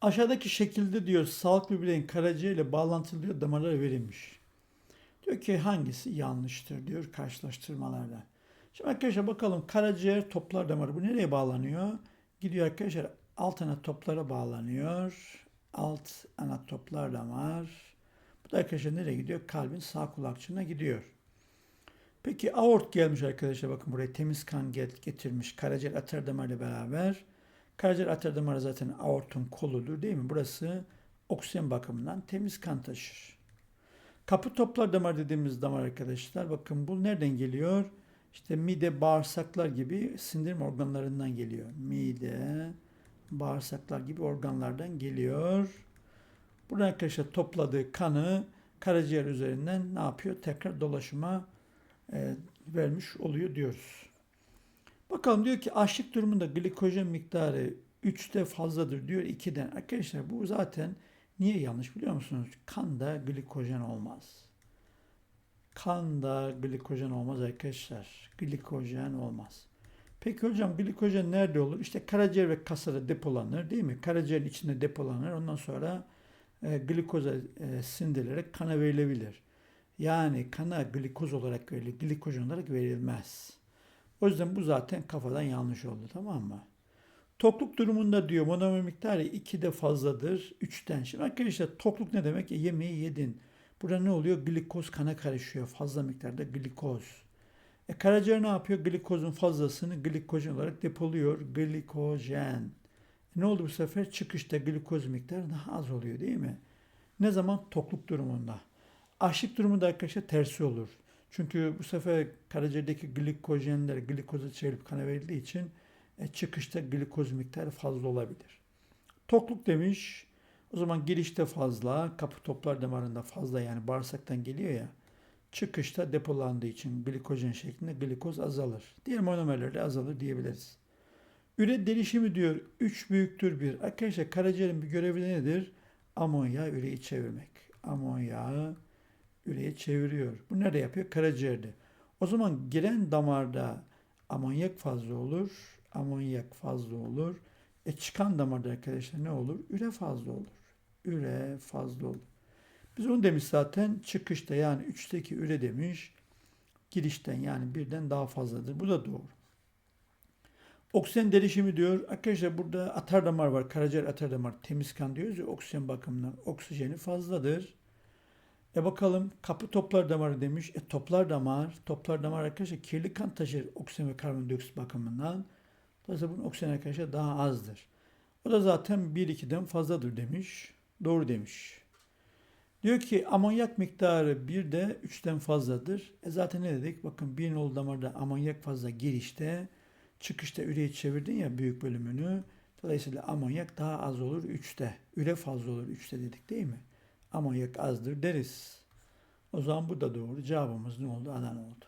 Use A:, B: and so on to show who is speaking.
A: Aşağıdaki şekilde diyor sağlıklı bireyin karaciğer ile bağlantılı diyor damarlar verilmiş. Diyor ki hangisi yanlıştır diyor karşılaştırmalarda. Şimdi arkadaşlar bakalım karaciğer toplar damarı bu nereye bağlanıyor? Gidiyor arkadaşlar alt ana toplara bağlanıyor. Alt ana toplar damar. Bu da arkadaşlar nereye gidiyor? Kalbin sağ kulakçığına gidiyor. Peki aort gelmiş arkadaşlar bakın buraya temiz kan get- getirmiş karaciğer atar damarıyla beraber. Karaciğer atar damarı zaten aortun koludur değil mi? Burası oksijen bakımından temiz kan taşır. Kapı toplar damar dediğimiz damar arkadaşlar bakın bu nereden geliyor? İşte mide, bağırsaklar gibi sindirim organlarından geliyor. Mide, bağırsaklar gibi organlardan geliyor. Buradan arkadaşlar topladığı kanı karaciğer üzerinden ne yapıyor? Tekrar dolaşıma e, vermiş oluyor diyoruz. Bakalım diyor ki açlık durumunda glikojen miktarı 3'te fazladır diyor 2'den. Arkadaşlar bu zaten niye yanlış biliyor musunuz? Kanda glikojen olmaz. Kanda glikojen olmaz arkadaşlar. Glikojen olmaz. Peki hocam glikojen nerede olur? İşte karaciğer ve kasada depolanır değil mi? Karaciğerin içinde depolanır. Ondan sonra e, glikoza e, sindirilerek kana verilebilir. Yani kana glikoz olarak verilir. Glikojen olarak verilmez. O yüzden bu zaten kafadan yanlış oldu tamam mı? Tokluk durumunda diyor monomer miktarı 2'de fazladır 3'ten. Şimdi arkadaşlar tokluk ne demek? E, yemeği yedin. Burada ne oluyor? Glikoz kana karışıyor. Fazla miktarda glikoz. E, karaciğer ne yapıyor? Glikozun fazlasını glikojen olarak depoluyor. Glikojen. E, ne oldu bu sefer? Çıkışta glikoz miktarı daha az oluyor değil mi? Ne zaman? Tokluk durumunda. Açlık durumunda arkadaşlar tersi olur. Çünkü bu sefer karaciğerdeki glikojenler glikoza çevrilip kana verildiği için e, çıkışta glikoz miktarı fazla olabilir. Tokluk demiş. O zaman girişte fazla, kapı toplar damarında fazla yani bağırsaktan geliyor ya. Çıkışta depolandığı için glikojen şeklinde glikoz azalır. Diğer monomerler de azalır diyebiliriz. Üre delişimi diyor 3 büyüktür 1. Arkadaşlar karaciğerin bir görevi nedir? Amonyağı üreyi çevirmek. Amonyağı üreye çeviriyor. Bu nerede yapıyor? Karaciğerde. O zaman giren damarda amonyak fazla olur. Amonyak fazla olur. E çıkan damarda arkadaşlar ne olur? Üre fazla olur. Üre fazla olur. Biz onu demiş zaten çıkışta yani 3'teki üre demiş. Girişten yani birden daha fazladır. Bu da doğru. Oksijen derişimi diyor. Arkadaşlar burada atar damar var. Karaciğer atar damar. Temiz kan diyoruz ya oksijen bakımından. Oksijeni fazladır. E bakalım kapı toplar damarı demiş. E toplar damar, toplar damar arkadaşlar kirli kan taşır oksijen ve karbondioksit bakımından. Dolayısıyla bunun oksijen arkadaşlar daha azdır. O da zaten 1-2'den fazladır demiş. Doğru demiş. Diyor ki amonyak miktarı 1'de 3'ten fazladır. E zaten ne dedik? Bakın bir nolu damarda amonyak fazla girişte, çıkışta üreyi çevirdin ya büyük bölümünü. Dolayısıyla amonyak daha az olur 3'te. Üre fazla olur 3'te dedik değil mi? Amonyak azdır deriz. O zaman bu da doğru. Cevabımız ne oldu? Adana oldu.